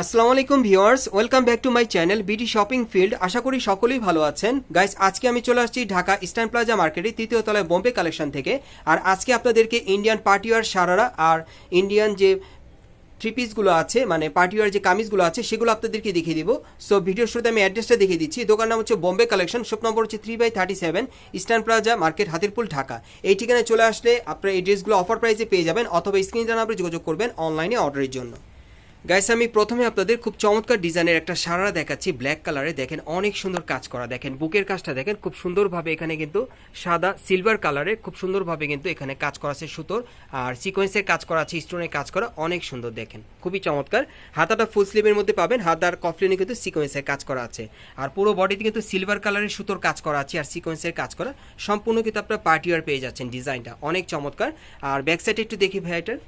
আসসালামু আলাইকুম viewers, welcome back to my channel BD shopping field. আশা করি সকলেই ভালো আছেন। গাইস, আজকে আমি চলে আসছি ঢাকা ইস্টার্ন প্লাজা মার্কেটে তৃতীয় তলায় বোম্বে কালেকশন থেকে। আর আজকে আপনাদেরকে ইন্ডিয়ান পার্টিওয়ার সারারা আর ইন্ডিয়ান যে থ্রি পিসগুলো আছে মানে পার্টিওয়ার যে কামিজগুলো আছে, সেগুলো আপনাদেরকে দেখিয়ে দিব। সো ভিডিওর শুরুতে আমি অ্যাড্রেসটা দেখিয়ে দিচ্ছি। দোকান নাম হচ্ছে বোম্বে কালেকশন শপ নম্বর হচ্ছে three by thirty seven eastern plaza market, Hatirpul, Dhaka. এই ঠিকানায় চলে আসলে আপনারা এই ড্রেসগুলো অফার প্রাইসে পেয়ে যাবেন, অথবা স্ক্রিন নাম্বারে যোগাযোগ করবেন অনলাইনে অর্ডারের জন্য। গাইস আমি প্রথমে আপনাদের খুব চমৎকার ডিজাইনের একটা সারা দেখাচ্ছি ব্ল্যাক কালারে দেখেন, অনেক সুন্দর কাজ করা। দেখেন, বুকের কাজটা দেখেন, খুব সুন্দরভাবে এখানে কিন্তু সাদা সিলভার কালারে খুব সুন্দরভাবে কিন্তু এখানে কাজ করা আছে সুতোর। আর সিকোয়েন্সের কাজ করা আছে স্টোনের কাজ করা, অনেক সুন্দর দেখেন। খুবই চমৎকার। হাতাটা ফুল স্লিভের মধ্যে পাবেন হাতার কফলিনে কিন্তু সিকোয়েন্সের কাজ করা আছে। আর পুরো বডিতে কিন্তু সিলভার কালারের সুতোর কাজ করা আছে, আর সিকোয়েন্সের কাজ করা। সম্পূর্ণ কিন্তু আপনার পার্টিওয়ার পেয়ে যাচ্ছেন ডিজাইনটা। অনেক চমৎকার। আর ব্যাক সাইডে একটু দেখি ভাইয়াটার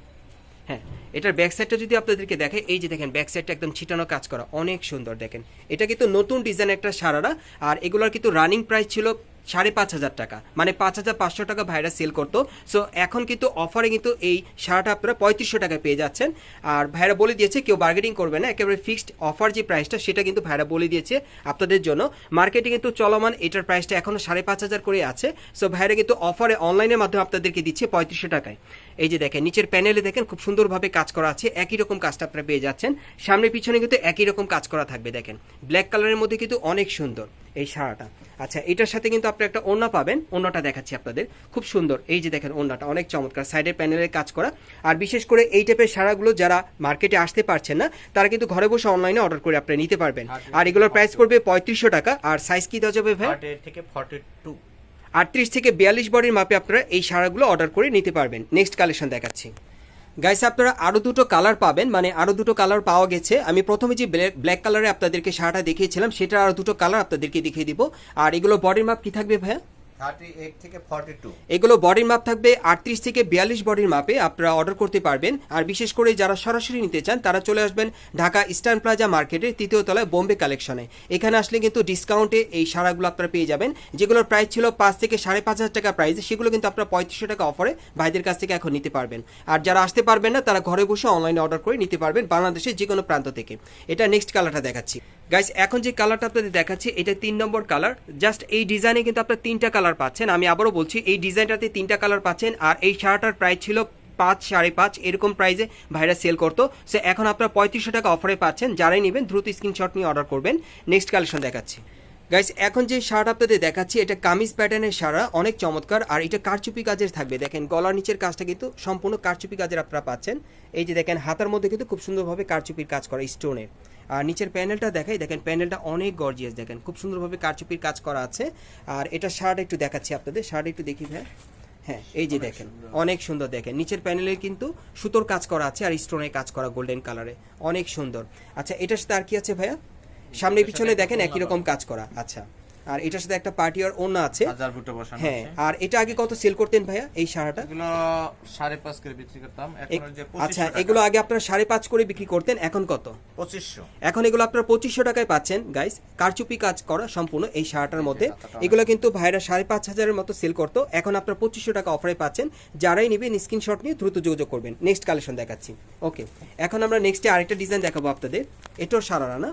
হ্যাঁ এটার ব্যাক সাইডটা যদি আপনাদেরকে দেখে, এই যে দেখেন ব্যাক সাইডটা একদম ছিটানো কাজ করা, অনেক সুন্দর দেখেন। এটা কিন্তু নতুন ডিজাইন একটা সারারা, আর এগুলোর কিন্তু রানিং প্রাইস ছিল সাড়ে পাঁচ হাজার টাকা। মানে পাঁচ হাজার পাঁচশো টাকা ভাইরা সেল করতো। সো এখন কিন্তু অফারে কিন্তু এই সারাটা আপনারা পঁয়ত্রিশশো টাকায় পেয়ে যাচ্ছেন। আর ভাইরা বলে দিয়েছে, কেউ বার্গেটিং করবে না। একেবারে ফিক্সড অফার যে প্রাইসটা সেটা কিন্তু ভাইরা বলে দিয়েছে আপনাদের জন্য। মার্কেটে কিন্তু চলমান এটার প্রাইসটা এখনও সাড়ে পাঁচ হাজার করে আছে। সো ভাইরা কিন্তু অফারে অনলাইনের মাধ্যমে আপনাদেরকে দিচ্ছে পঁয়ত্রিশশো টাকায়। এই যে দেখেন, নিচের প্যানেলে দেখেন, খুব সুন্দরভাবে কাজ করা আছে। একই রকম কাজটা আপনারা পেয়ে যাচ্ছেন। সামনে পিছনে কিন্তু একই রকম কাজ করা থাকবে, দেখেন। ব্ল্যাক কালারের মধ্যে কিন্তু অনেক সুন্দর। এই সারাটা। আচ্ছা এটার সাথে কিন্তু আপনি একটা ওড়না পাবেন। ওড়নাটা দেখাচ্ছি আপনাদের। খুব সুন্দর। এই যে দেখেন ওড়নাটা অনেক চমৎকার। সাইডের প্যানেলের কাজ করা। আর বিশেষ করে এই টাইপের সারাগুলো যারা মার্কেটে আসতে পারছেন না তারা কিন্তু ঘরে বসে অনলাইনে অর্ডার করে আপনি নিতে পারবেন। আর এগুলোর প্রাইস পড়বে পঁয়ত্রিশশো টাকা। আর সাইজ কি দেওয়া যাবে ভাই? থেকে ফর্টি টু আটত্রিশ থেকে বিয়াল্লিশ বডির মাপে আপনারা এই সারাগুলো অর্ডার করে নিতে পারবেন। নেক্সট কালেকশন দেখাচ্ছি। গাইস আপনারা আরও দুটো কালার পাবেন মানে আরও দুটো কালার পাওয়া গেছে। আমি প্রথমে যে ব্ল্যাক কালারে আপনাদেরকে শাড়িটা দেখিয়েছিলাম সেটা আরও দুটো কালার আপনাদেরকে দেখিয়ে দিব। আর এগুলো বডির মাপ কী থাকবে ভাইয়া? এগুলো বডির মাপ থাকবে আটত্রিশ থেকে বিয়াল্লিশ বডির মাপে আপনারা অর্ডার করতে পারবেন। আর বিশেষ করে যারা সরাসরি নিতে চান, তারা চলে আসবেন ঢাকা ইস্টার্ন প্লাজা মার্কেটের তৃতীয় তলায় বোম্বে কালেকশনে এখানে আসলে কিন্তু ডিসকাউন্টে এই সারাগুলো আপনারা পেয়ে যাবেন। যেগুলোর প্রাইস ছিল পাঁচ থেকে সাড়ে পাঁচ হাজার টাকা প্রাইস সেগুলো কিন্তু আপনারা পঁয়ত্রিশশো টাকা অফারে ভাইদের কাছ থেকে এখন নিতে পারবেন। আর যারা আসতে পারবেন না, তারা ঘরে বসে অনলাইনে অর্ডার করে নিতে পারবেন বাংলাদেশের যে কোনো প্রান্ত থেকে। এটা নেক্সট কালারটা দেখাচ্ছি। গাইস এখন যে কালারটা আপনাদের দেখাচ্ছি, এটা তিন নম্বর কালার জাস্ট এই ডিজাইনে কিন্তু আপনারা তিনটা কালার পাচ্ছেন। আমি আবারও বলছি, এই ডিজাইনটাতে তিনটা কালার পাচ্ছেন, আর এই শার্টটার প্রাইস ছিল পাঁচ, সাড়ে পাঁচ, এরকম প্রাইসে ভাইরা সেল করতো। সো এখন আপনারা পঁয়ত্রিশশো টাকা অফারে পাচ্ছেন। যারাই নেবেন, দ্রুত স্ক্রিনশট নিয়ে অর্ডার করবেন। নেক্সট কালেকশন দেখাচ্ছি। গাইস এখন যে শার্ট আপনাদের দেখাচ্ছি, এটা কামিজ প্যাটার্নের সারা অনেক চমৎকার। আর এটা কারচুপি কাজের থাকবে। দেখেন, গলার নিচের কাজটা কিন্তু সম্পূর্ণ কারচুপি কাজের আপনারা পাচ্ছেন। এই যে দেখেন, হাতার মধ্যে কিন্তু খুব সুন্দরভাবে কারচুপির কাজ করা স্টোনের আর নিচের প্যানেলটা দেখাই। দেখেন প্যানেলটা অনেক গর্জিয়াস দেখেন খুব সুন্দরভাবে কারচুপির কাজ করা আছে। আর এটা শার্ট একটু দেখাচ্ছি আপনাদের। শার্ট একটু দেখি ভাই। হ্যাঁ এই যে দেখেন অনেক সুন্দর দেখেন। নিচের প্যানেলে কিন্তু সুতোর কাজ করা আছে আর স্টোনের কাজ করা গোল্ডেন কালারে অনেক সুন্দর। আচ্ছা এটার সাথে আর কি আছে ভাইয়া? সামনে পিছনে দেখেন একই রকম কাজ করা। আচ্ছা। আর এটার সাথে একটা পার্টি আর ওনা আছে। হাজার ফুটো বসানো হ্যাঁ আর এটা আগে কত সেল করতেন ভাইয়া এই সারাটা? এগুলো সাড়ে পাঁচ করে বিক্রি করতাম। এখন যে আচ্ছা এগুলো আগে আপনারা সাড়ে পাঁচ করে বিক্রি করতেন এখন কত? পঁচিশশো। এখন এগুলো আপনারা পঁচিশশো টাকায় পাচ্ছেন গাইস কারচুপি কাজ করা সম্পূর্ণ এই শার্টার মধ্যে। এগুলো কিন্তু ভাইরা সাড়ে পাঁচ হাজারের মতো সেল করতো। এখন আপনারা পঁচিশশো টাকা অফারে পাচ্ছেন। যারাই নেবেন স্ক্রিনশট নিয়ে দ্রুত যোগাযোগ করবেন। নেক্সট কালেকশন দেখাচ্ছি। ওকে এখন আমরা নেক্সটে আরেকটা ডিজাইন দেখাবো আপনাদের। এটাও সারারা না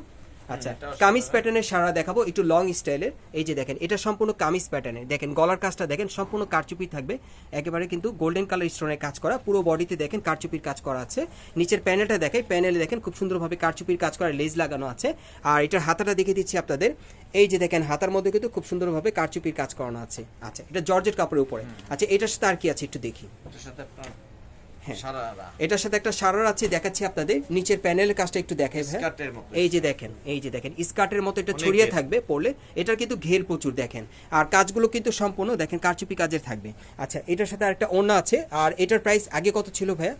আচ্ছা কামিজ প্যাটার্নের সারা দেখাবো একটু লং স্টাইলের এই যে দেখেন এটা সম্পূর্ণ কামিজ প্যাটার্নের দেখেন গলার কাজটা দেখেন সম্পূর্ণ কারচুপি থাকবে। একেবারে কিন্তু গোল্ডেন কালার স্টোনের কাজ করা পুরো বডিতে দেখেন কারচুপির কাজ করা আছে। নিচের প্যানেলটা দেখেন প্যানেলে দেখেন খুব সুন্দরভাবে কারচুপির কাজ করা লেজ লাগানো আছে। আর এটার হাতাটা দেখে দিচ্ছি আপনাদের। এই যে দেখেন হাতার মধ্যে কিন্তু খুব সুন্দরভাবে কারচুপির কাজ করানো আছে। আচ্ছা এটা জর্জেট কাপড়ের উপরে। আচ্ছা এটার সাথে আর কি আছে একটু দেখি। সাথে এটার সাথে একটা সারার আছে দেখাচ্ছি আপনাদের। নিচের প্যানেলের কাজটা একটু দেখাই ভাই এই যে দেখেন এই যে দেখেন স্কার্টের মতো এটা ছড়িয়ে ঘের। থাকবে পড়লে এটার কিন্তু ঘের প্রচুর দেখেন। আর কাজগুলো কিন্তু সম্পূর্ণ দেখেন কারচুপি কাজের থাকবে। আচ্ছা এটার সাথে আরেকটা ওড়না আছে। আর এটার প্রাইস আগে কত ছিল ভাইয়া?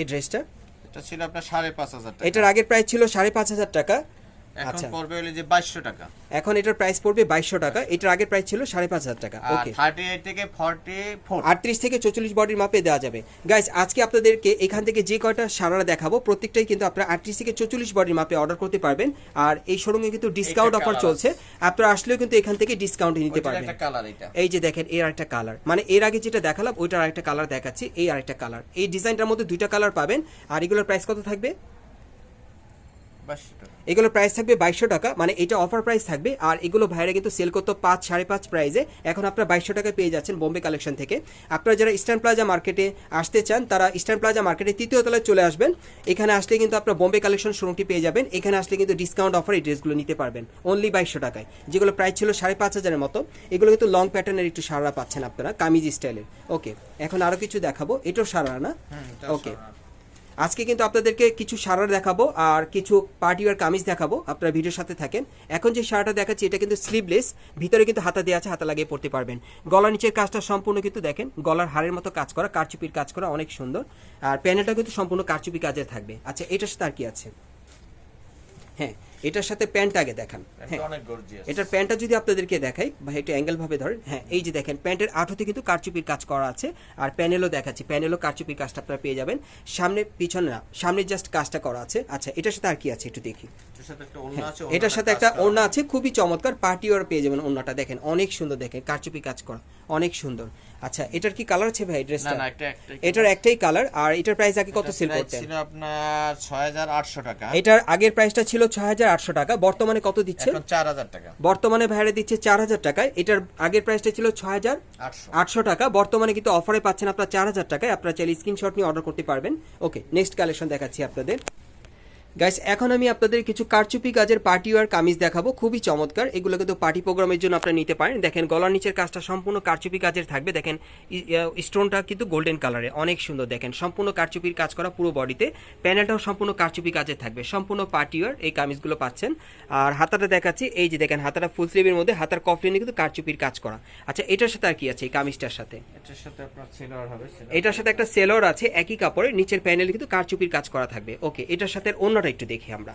এই ড্রেসটা এটা ছিল আপনার সাড়ে পাঁচ হাজার টাকা। এটার আগের প্রাইস ছিল সাড়ে পাঁচ হাজার টাকা। এখন আচ্ছা। পড়বে হলে যে বাইশশো টাকা। এখন এটার প্রাইস পড়বে বাইশশো টাকা এটার আগের প্রাইস ছিল সাড়ে পাঁচ হাজার টাকা। ওকে থার্টি এইট থেকে ফর্টি ফোর আটত্রিশ থেকে চৌচল্লিশ বডির মাপে দেওয়া যাবে। গাইস আজকে আপনাদেরকে এখান থেকে যে কয়টা সারারা দেখাবো প্রত্যেকটাই কিন্তু আপনারা আটত্রিশ থেকে চৌচল্লিশ বডির মাপে অর্ডার করতে পারবেন। আর এই শোরুমে কিন্তু ডিসকাউন্ট অফার চলছে। আপনারা আসলেও কিন্তু এখান থেকে ডিসকাউন্ট নিতে পারবেন। একটা কালার এটা। এই যে দেখেন এর একটা কালার মানে এর আগে যেটা দেখালাম ওইটার আরেকটা কালার দেখাচ্ছি এই আরেকটা কালার এই ডিজাইনটার মধ্যে দুইটা কালার পাবেন। আর এগুলোর প্রাইস কত থাকবে? এগুলো প্রাইস থাকবে বাইশশো টাকা মানে এটা অফার প্রাইস থাকবে আর এগুলো ভাইরা কিন্তু সেল করতো পাঁচ সাড়ে পাঁচ প্রাইসে এখন আপনারা বাইশশো টাকায় পেয়ে যাচ্ছেন বোম্বে কালেকশন থেকে। আপনারা যারা ইস্টার্ন প্লাজা মার্কেটে আসতে চান তারা ইস্টার্ন প্লাজা মার্কেটে তৃতীয় তলায় চলে আসবেন। এখানে আসলে কিন্তু আপনারা বোম্বে কালেকশন শোরুমটি পেয়ে যাবেন। এখানে আসলে কিন্তু ডিসকাউন্ট অফার এই ড্রেসগুলো নিতে পারবেন অনলি বাইশশো টাকায়। যেগুলো প্রাইস ছিল সাড়ে পাঁচ হাজারের মতো। এগুলো কিন্তু লং প্যাটার্নের একটু সারা পাচ্ছেন আপনারা কামিজ স্টাইলের ওকে এখন আরও কিছু দেখাবো। এটাও সারা না? ওকে সারা। আজকে কিন্তু আপনাদেরকে কিছু সারার দেখাবো আর কিছু পার্টি কামিজ দেখাবো। আপনারা ভিডিওর সাথে থাকেন। এখন যে সারাটা দেখাচ্ছি, এটা কিন্তু স্লিভলেস ভিতরে কিন্তু হাতা দেওয়া আছে, হাতা লাগিয়ে পড়তে পারবেন। গলা নিচের কাজটা সম্পূর্ণ কিন্তু দেখেন, গলার হাড়ের মতো কাজ করা, কারচুপির কাজ করা অনেক সুন্দর। আর প্যানেলটা কিন্তু সম্পূর্ণ কারচুপি কাজের থাকবে। আচ্ছা এটার সাথে আর কি আছে? হ্যাঁ এটার সাথে প্যান্ট আগে দেখান। হ্যাঁ। এটার প্যান্টটা যদি আপনাদেরকে দেখাই বা একটু অ্যাঙ্গেল ভাবে ধরেন হ্যাঁ এই যে দেখেন প্যান্টের আঠোতে কিন্তু কারচুপির কাজ করা আছে আর প্যানেলও দেখাচ্ছি প্যানেলও কারচুপির কাজটা আপনারা পেয়ে যাবেন। সামনে পিছনে না সামনে জাস্ট কাজটা করা আছে। আচ্ছা এটার সাথে আর কি আছে একটু দেখি? এটার সাথে একটা ওড়না আছে ওড়না আছে খুবই চমৎকার। পার্টি ওয়ার পেয়ে যাবেন ওড়নাটা দেখেন অনেক সুন্দর দেখেন কারচুপি কাজ করা অনেক সুন্দর। আচ্ছা এটার কি কালার আছে ভাই ড্রেসটা এটার একটাই কালার আর এটার প্রাইস আগে কত সেল করতেন? আপনার ছয় হাজার আটশো টাকা। এটার আগের প্রাইসটা ছিল ছয় হাজার আটশো টাকা। বর্তমানে কত দিচ্ছে? চার হাজার টাকা। বর্তমানে ভাইরা দিচ্ছে চার হাজার টাকায়। এটার আগের প্রাইসটা ছিল ছয় হাজার আটশো। আটশো টাকা। বর্তমানে কিন্তু অফারে পাচ্ছেন আপনার চার হাজার টাকায়। আপনার চাইলে স্ক্রিনশট নিয়ে অর্ডার করতে পারবেন। ওকে নেক্সট কালেকশন দেখাচ্ছি আপনাদের। গাইস এখন আমি আপনাদের কিছু কারচুপি কাজের পার্টি ওয়ার কামিজ দেখাবো। খুবই চমৎকার। এগুলো কিন্তু পার্টি প্রোগ্রামের জন্য আপনারা নিতে পারেন। দেখেন গলার নিচের কাজটা সম্পূর্ণ কারচুপি কাজের থাকবে। দেখেন স্টোনটা কিন্তু গোল্ডেন কালারে অনেক সুন্দর। দেখেন সম্পূর্ণ কারচুপির কাজ করা পুরো বডিতে। প্যানেলটাও সম্পূর্ণ কারচুপি কাজের থাকবে। সম্পূর্ণ পার্টি ওয়ার এই কামিজগুলো পাচ্ছেন। আর হাতাটা দেখাচ্ছি। এই যে দেখেন হাতাটা ফুল স্লিভের মধ্যে হাতার কফলিনে কিন্তু কারচুপির কাজ করা। আচ্ছা এটার সাথে আর কি আছে এই কামিজটার সাথে? এটার সাথে আপনার সেলার হবে এটার সাথে একটা সেলর আছে একই কাপড়ে নিচের প্যানেলে কিন্তু কারচুপির কাজ করা থাকবে। ওকে এটার সাথে অন্যটা একটু দেখি আমরা।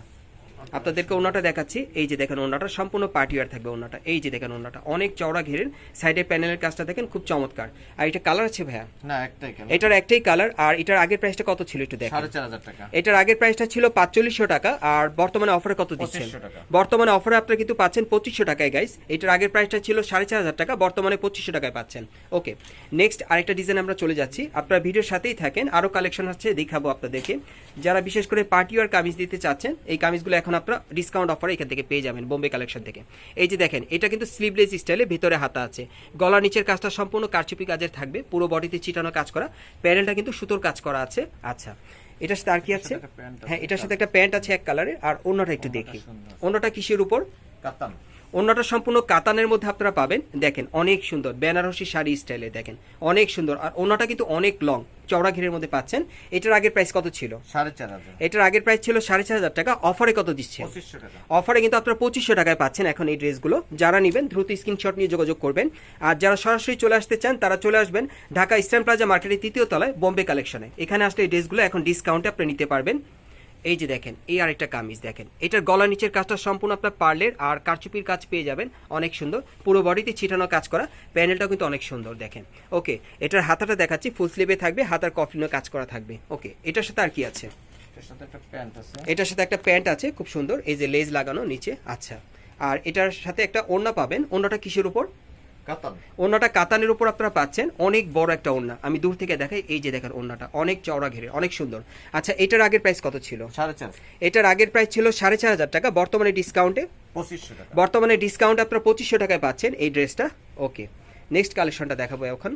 আপনাদেরকে ওনাটা দেখাচ্ছি। এই যে দেখেন ওনাটা সম্পূর্ণ পার্টিওয়ার থাকবে ওনাটা এই যে দেখেন ওনাটা অনেক চওড়া ঘেরেন সাইডে প্যানেলের কাজটা দেখেন খুব চমৎকার। আর এটা কালার আছে ভাইয়া? না একটাই এটার একটাই কালার আর এটার আগের প্রাইসটা কত ছিল একটু দেখেন। সাড়ে চার হাজার টাকা। এটার আগের প্রাইসটা ছিল পাঁচচল্লিশশো টাকা আর বর্তমানে অফারে কত দিচ্ছেন? বর্তমানে অফারে আপনারা কিন্তু পাচ্ছেন পঁচিশশো টাকায় গাইস এটার আগের প্রাইসটা ছিল সাড়ে চার হাজার টাকা বর্তমানে পঁচিশশো টাকায় পাচ্ছেন। ওকে নেক্সট আরেকটা ডিজাইন আমরা চলে যাচ্ছি। আপনারা ভিডিওর সাথেই থাকেন আরও কালেকশন আছে দেখাবো আপনাদেরকে। যারা বিশেষ করে পার্টি আর কামিজ দিতে চাচ্ছেন এই কামিজগুলো এখন আপনারা ডিসকাউন্ট অফার এখান থেকে পেয়ে যাবেন বোম্বে কালেকশন থেকে। এই যে দেখেন এটা কিন্তু স্লিভলেস স্টাইলে ভেতরে হাতা আছে। গলা নিচের কাজটা সম্পূর্ণ কারচুপি কাজের থাকবে পুরো বডিতে চিটানো কাজ করা। প্যানেলটা কিন্তু সুতোর কাজ করা আছে। আচ্ছা এটার সাথে আর কি আছে। হ্যাঁ এটার সাথে একটা প্যান্ট আছে এক কালারের আর অন্যটা একটু দেখি। অন্যটা কিসের উপর? কাতান। অন্যটা সম্পূর্ণ কাতানের মধ্যে আপনারা পাবেন। দেখেন অনেক সুন্দর বেনারসি শাড়ি স্টাইলে দেখেন অনেক সুন্দর। আর অন্যটা কিন্তু অনেক লং চওড়া ঘেরের মধ্যে পাচ্ছেন। এটার আগের প্রাইস কত ছিল? সাড়ে চার হাজার। এটার আগের প্রাইস ছিল সাড়ে চার হাজার টাকা অফারে কত দিচ্ছেন? টাকা। অফারে কিন্তু আপনারা পঁচিশশো টাকায় পাচ্ছেন এখন এই ড্রেসগুলো। যারা নেবেন দ্রুত স্ক্রিনশট নিয়ে যোগাযোগ করবেন। আর যারা সরাসরি চলে আসতে চান তারা চলে আসবেন ঢাকা ইস্টার্ন প্লাজা মার্কেটের তৃতীয় তলায় বোম্বে কালেকশনে। এখানে আসলে এই ড্রেসগুলো এখন ডিসকাউন্টে আপনি নিতে পারবেন। এই যে দেখেন এই আরেকটা কামিজ দেখেন। এটার গলা নিচের কাজটা সম্পূর্ণ আপনার পার্লের আর কারচুপির কাজ পেয়ে যাবেন অনেক সুন্দর। পুরো বডিতে ছিটানো কাজ করা প্যানেলটাও কিন্তু অনেক সুন্দর দেখেন। ওকে এটার হাতাটা দেখাচ্ছি ফুল স্লিভে থাকবে হাতার কফলিনও কাজ করা থাকবে। ওকে এটার সাথে আর কি আছে? এটার সাথে একটা প্যান্ট আছে। এটার সাথে একটা প্যান্ট আছে খুব সুন্দর। এই যে লেজ লাগানো নিচে আচ্ছা। আর এটার সাথে একটা ওড়না পাবেন ওড়নাটা কিসের উপর? কাতান। ওড়নাটা কাতানের উপর আপনারা পাচ্ছেন অনেক বড় একটা ওড়না। আমি দূর থেকে দেখাই এই যে দেখেন ওড়নাটা অনেক চওড়া ঘেরে অনেক সুন্দর। আচ্ছা এটার আগের প্রাইস কত ছিল? সাড়ে চার। এটার আগের প্রাইস ছিল সাড়ে চার হাজার টাকা বর্তমানে ডিসকাউন্টে পঁচিশশো টাকা। বর্তমানে ডিসকাউন্ট আপনারা পঁচিশশো টাকায় পাচ্ছেন এই ড্রেসটা ওকে নেক্সট কালেকশনটা দেখাবো এখন।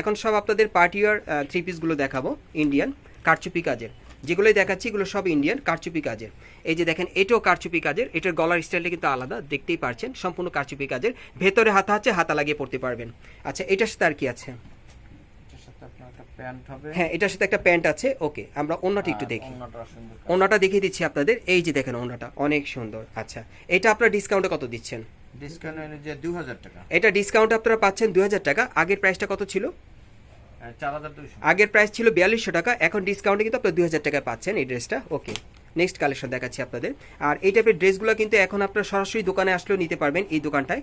এখন সব আপনাদের পার্টিয়ার থ্রি পিসগুলো দেখাবো ইন্ডিয়ান কারচুপি কাজের। যেগুলোই দেখাচ্ছি এগুলো সব ইন্ডিয়ান কারচুপি কাজের। এই যে দেখেন এটাও কারচুপি কাজের। এটার গলার স্টাইলটা কিন্তু আলাদা দেখতেই পারছেন সম্পূর্ণ কারচুপি কাজের। ভেতরে হাতা আছে হাতা লাগিয়ে পড়তে পারবেন। আচ্ছা এটার সাথে আর কি আছে? হ্যাঁ এটার সাথে একটা প্যান্ট আছে ওকে আমরা অন্যটা একটু দেখি। অন্যটা দেখিয়ে দিচ্ছি আপনাদের। এই যে দেখেন অন্যটা অনেক সুন্দর। আচ্ছা এটা আপনার ডিসকাউন্টে কত দিচ্ছেন? ডিসকাউন্ট এটা ডিসকাউন্ট আপনারা পাচ্ছেন দুই হাজার টাকা। আগের প্রাইসটা কত ছিল? আগের প্রাইস ছিল বিয়াল্লিশশো টাকা, এখন ডিসকাউন্টে কিন্তু আপনার দুই হাজার টাকায় পাচ্ছেন এই ড্রেসটা ওকে নেক্সট কালেকশন দেখাচ্ছি আপনাদের। আর এই টাইপের ড্রেসগুলো কিন্তু এখন আপনার সরাসরি দোকানে আসলেও নিতে পারবেন এই দোকানটায়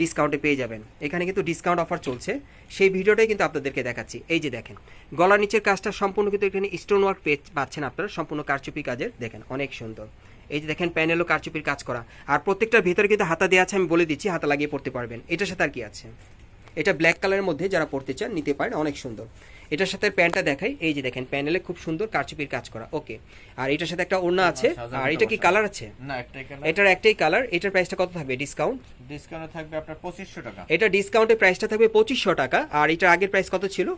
ডিসকাউন্টে পেয়ে যাবেন। এখানে কিন্তু ডিসকাউন্ট অফার চলছে। সেই ভিডিওটাই কিন্তু আপনাদেরকে দেখাচ্ছি। এই যে দেখেন, গলার নিচের কাজটা সম্পূর্ণ কিন্তু এখানে স্টোন ওয়ার্ক পেয়ে পাচ্ছেন আপনারা, সম্পূর্ণ কারচুপি কাজের। দেখেন, অনেক সুন্দর। এই যে দেখেন প্যানেলও কারচুপির কাজ করা। আর প্রত্যেকটার ভিতরে কিন্তু হাতা দেওয়া আছে, আমি বলে দিচ্ছি, হাতা লাগিয়ে পড়তে পারবেন। এটার সাথে আর কি আছে? এটা ব্ল্যাক কালারের মধ্যে যারা পড়তে চান নিতে পারেন অনেক সুন্দর। এটার সাথে প্যান্টটা দেখাই এই যে দেখেন প্যানেলে খুব সুন্দর কারচুপির কাজ করা ওকে। আর এটার সাথে একটা ওড়না আছে আর এটা কি কালার আছে? না একটাই কালার এটার একটাই কালার এটার প্রাইসটা কত থাকবে ডিসকাউন্ট ডিসকাউন্ট থাকবে আপনার পঁচিশশো টাকা। এটা ডিসকাউন্টের প্রাইসটা থাকবে পঁচিশশো টাকা আর এটার আগের প্রাইস কত ছিল?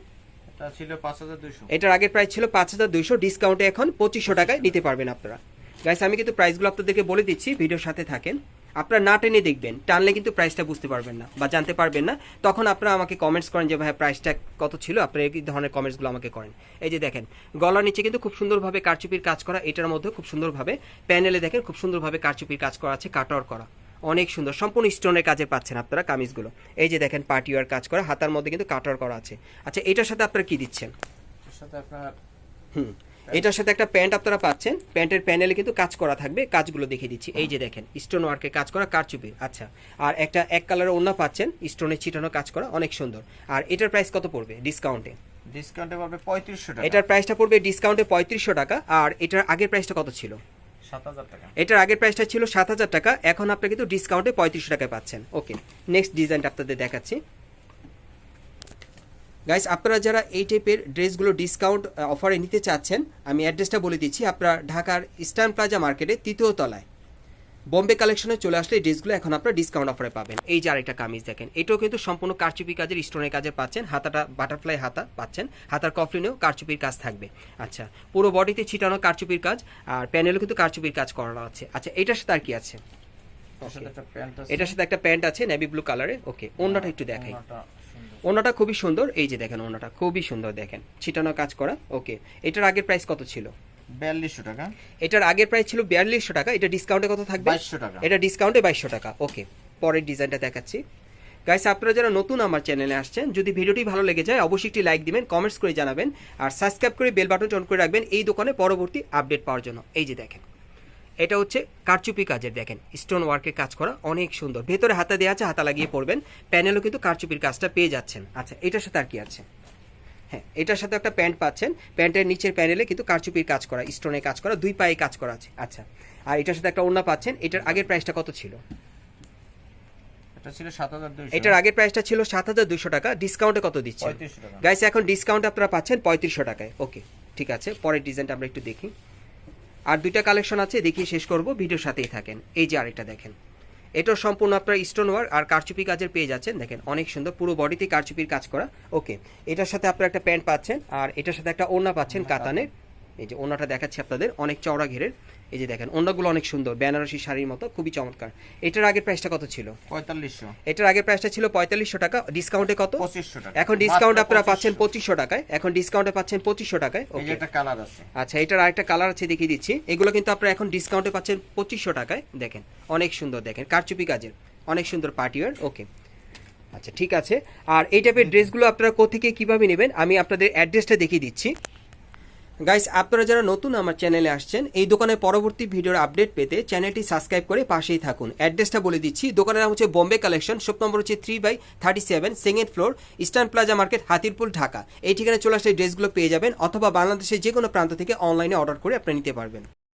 এটা ছিল পাঁচ হাজার দুইশো। এটার আগের প্রাইস ছিল পাঁচ হাজার দুইশো ডিসকাউন্টে এখন পঁচিশশো টাকায় নিতে পারবেন আপনারা। গাইস আমি কিন্তু প্রাইসগুলো আপনাদেরকে বলে দিচ্ছি ভিডিওর সাথে থাকেন। আপনারা না টেনে দেখবেন টানলে কিন্তু প্রাইসটা বুঝতে পারবেন না বা জানতে পারবেন না। তখন আপনারা আমাকে কমেন্টস করেন যে ভাই প্রাইসটা কত ছিল? আপনারা এই ধরনের কমেন্টসগুলো আমাকে করেন। এই যে দেখেন গলার নিচে কিন্তু খুব সুন্দরভাবে কারচুপির কাজ করা এটার মধ্যে খুব সুন্দরভাবে। প্যানেলে দেখেন খুব সুন্দরভাবে কারচুপির কাজ করা আছে কাটার করা। অনেক সুন্দর সম্পূর্ণ স্টোনের কাজে পাচ্ছেন আপনারা কামিজগুলো। এই যে দেখেন পার্টিওয়ার কাজ করা হাতার মধ্যে কিন্তু কাটার করা আছে। আচ্ছা এটার সাথে আপনারা কি দিচ্ছেন? সাথে আপনার হুম। এটার সাথে একটা প্যান্ট আপনারা পাচ্ছেন। প্যান্টের প্যানেলে কিন্তু কাজ করা থাকবে। কাজগুলো দেখিয়ে দিচ্ছি। এই যে দেখেন স্টোন ওয়ার্কে কাজ করা কারচুপির আচ্ছা আর একটা এক কালারের ওড়না পাচ্ছেন স্টোনে ছিটানো কাজ করা অনেক সুন্দর। আর এটার প্রাইস কত পড়বে ডিসকাউন্টে ডিসকাউন্টে পাবে পঁয়ত্রিশশো টাকা। এটার প্রাইসটা পড়বে ডিসকাউন্টে পঁয়ত্রিশশো টাকা আর এটার আগের প্রাইসটা কত ছিল? এটার আগের প্রাইসটা ছিল সাত হাজার টাকা এখন আপনি কিন্তু ডিসকাউন্টে পঁয়ত্রিশশো টাকায় পাচ্ছেন। ওকে নেক্সট ডিজাইনটা আপনাদের দেখাচ্ছি। গাইস আপনারা যারা এই টাইপের ড্রেসগুলো ডিসকাউন্ট অফারে নিতে চাচ্ছেন আমি অ্যাড্রেসটা বলে দিচ্ছি আপনারা ঢাকার ইস্টার্ন প্লাজা মার্কেটে তৃতীয় তলায়। বোম্বে কালেকশনে চলে আসলে ড্রেসগুলো এখন আপনারা ডিসকাউন্ট অফারে পাবেন। এই যে আরেকটা কামিজ দেখেন এটাও কিন্তু সম্পূর্ণ কারচুপি কাজের স্টোনের কাজে পাচ্ছেন হাতাটা বাটারফ্লাই হাতা পাচ্ছেন হাতার কফলিনেও কারচুপির কাজ থাকবে। আচ্ছা পুরো বডিতে ছিটানো কারচুপির কাজ আর প্যানেলও কিন্তু কারচুপির কাজ করানো আছে। আচ্ছা এটার সাথে আর কি আছে? এটার সাথে একটা প্যান্ট আছে। নেভি ব্লু কালারে ওকে অন্যটা একটু দেখাই। ওনাটা খুবই সুন্দর। এই যে দেখেন ওনাটা খুবই সুন্দর দেখেন। ছিটানো কাজ করা ওকে। এটার আগের প্রাইস কত ছিল? বিয়াল্লিশশো টাকা। এটার আগের প্রাইস ছিল বিয়াল্লিশশো টাকা এটা ডিসকাউন্টে কত থাকবে? বাইশশো টাকা। এটা ডিসকাউন্টে বাইশশো টাকা ওকে। পরের ডিজাইনটা দেখাচ্ছি। গাইস আপনারা যারা নতুন আমার চ্যানেলে আসছেন যদি ভিডিওটি ভালো লেগে যায় অবশ্যই একটি লাইক দিবেন কমেন্টস করে জানাবেন আর সাবস্ক্রাইব করে বেল বাটন অন করে রাখবেন এই দোকানে পরবর্তী আপডেট পাওয়ার জন্য। এই যে দেখেন। এটা হচ্ছে কারচুপি কাজের দেখেন স্টোন ওয়ার্কের কাজ করা অনেক সুন্দর। ভেতরে হাতা দেওয়া আছে হাতা লাগিয়ে পড়বেন প্যানেলও কিন্তু কারচুপির কাজটা পেয়ে যাচ্ছেন। আচ্ছা এটার সাথে আর কি আছে? হ্যাঁ এটার সাথে একটা প্যান্ট পাচ্ছেন। প্যান্টের নিচের প্যানেলে কিন্তু কারচুপির কাজ করা স্টোনে কাজ করা দুই পায়ে কাজ করা আছে। আচ্ছা আর এটার সাথে একটা ওড়না পাচ্ছেন। এটার আগের প্রাইসটা কত ছিল? এটার আগের প্রাইসটা ছিল সাত হাজার দুশো টাকা। ডিসকাউন্টে কত দিচ্ছে গাইস এখন ডিসকাউন্ট আপনারা পাচ্ছেন পঁয়ত্রিশশো টাকায়। ওকে ঠিক আছে পরের ডিজাইনটা আমরা একটু দেখি। আর দুইটা কালেকশন আছে দেখিয়ে শেষ করব ভিডিওর সাথেই থাকেন। এই যে আরেকটা দেখেন। এটাও সম্পূর্ণ আপনার স্টোন ওয়ার আর কারচুপি কাজের পেয়ে যাচ্ছেন দেখেন অনেক সুন্দর পুরো বডিতে কারচুপির কাজ করা। ওকে এটার সাথে আপনার একটা প্যান্ট পাচ্ছেন আর এটার সাথে একটা ওড়না পাচ্ছেন কাতানের। এই যে ওড়নাটা দেখাচ্ছি আপনাদের অনেক চওড়া ঘেরের। এই যে দেখেন ওড়নাগুলো অনেক সুন্দর বেনারসি শাড়ির মতো খুবই চমৎকার। এটার আগের প্রাইসটা কত ছিল? পঁয়তাল্লিশশো। এটার আগের প্রাইসটা ছিল পঁয়তাল্লিশশো টাকা ডিসকাউন্টে কত? পঁচিশশো টাকা। এখন ডিসকাউন্ট আপনারা পাচ্ছেন পঁচিশশো টাকায় এখন ডিসকাউন্টে পাচ্ছেন পঁচিশশো টাকায় ওকে একটা কালার আছে। আচ্ছা এটার আরেকটা কালার আছে দেখিয়ে দিচ্ছি। এগুলো কিন্তু আপনারা এখন ডিসকাউন্টে পাচ্ছেন পঁচিশশো টাকায় দেখেন অনেক সুন্দর দেখেন কারচুপি কাজের অনেক সুন্দর পার্টিওয়ার ওকে আচ্ছা ঠিক আছে। আর এই টাইপের ড্রেসগুলো আপনারা কোথেকে কীভাবে নেবেন? আমি আপনাদের অ্যাড্রেসটা দেখিয়ে দিচ্ছি। গাইস আপনারা যারা নতুন আমার চ্যানেলে আসছেন, এই দোকানের পরবর্তী ভিডিওর আপডেট পেতে চ্যানেলটি সাবস্ক্রাইব করে পাশেই থাকুন। অ্যাড্রেসটা বলে দিচ্ছি, দোকানের নাম হচ্ছে বোম্বে কালেকশন শপ নম্বর হচ্ছে three by thirty seven second floor eastern plaza market Hatirpul Dhaka এই ঠিকানায় চলে আসলে ড্রেসগুলো পেয়ে যাবেন, অথবা বাংলাদেশের যে কোনো প্রান্ত থেকে অনলাইনে অর্ডার করে আপনি নিতে পারবেন।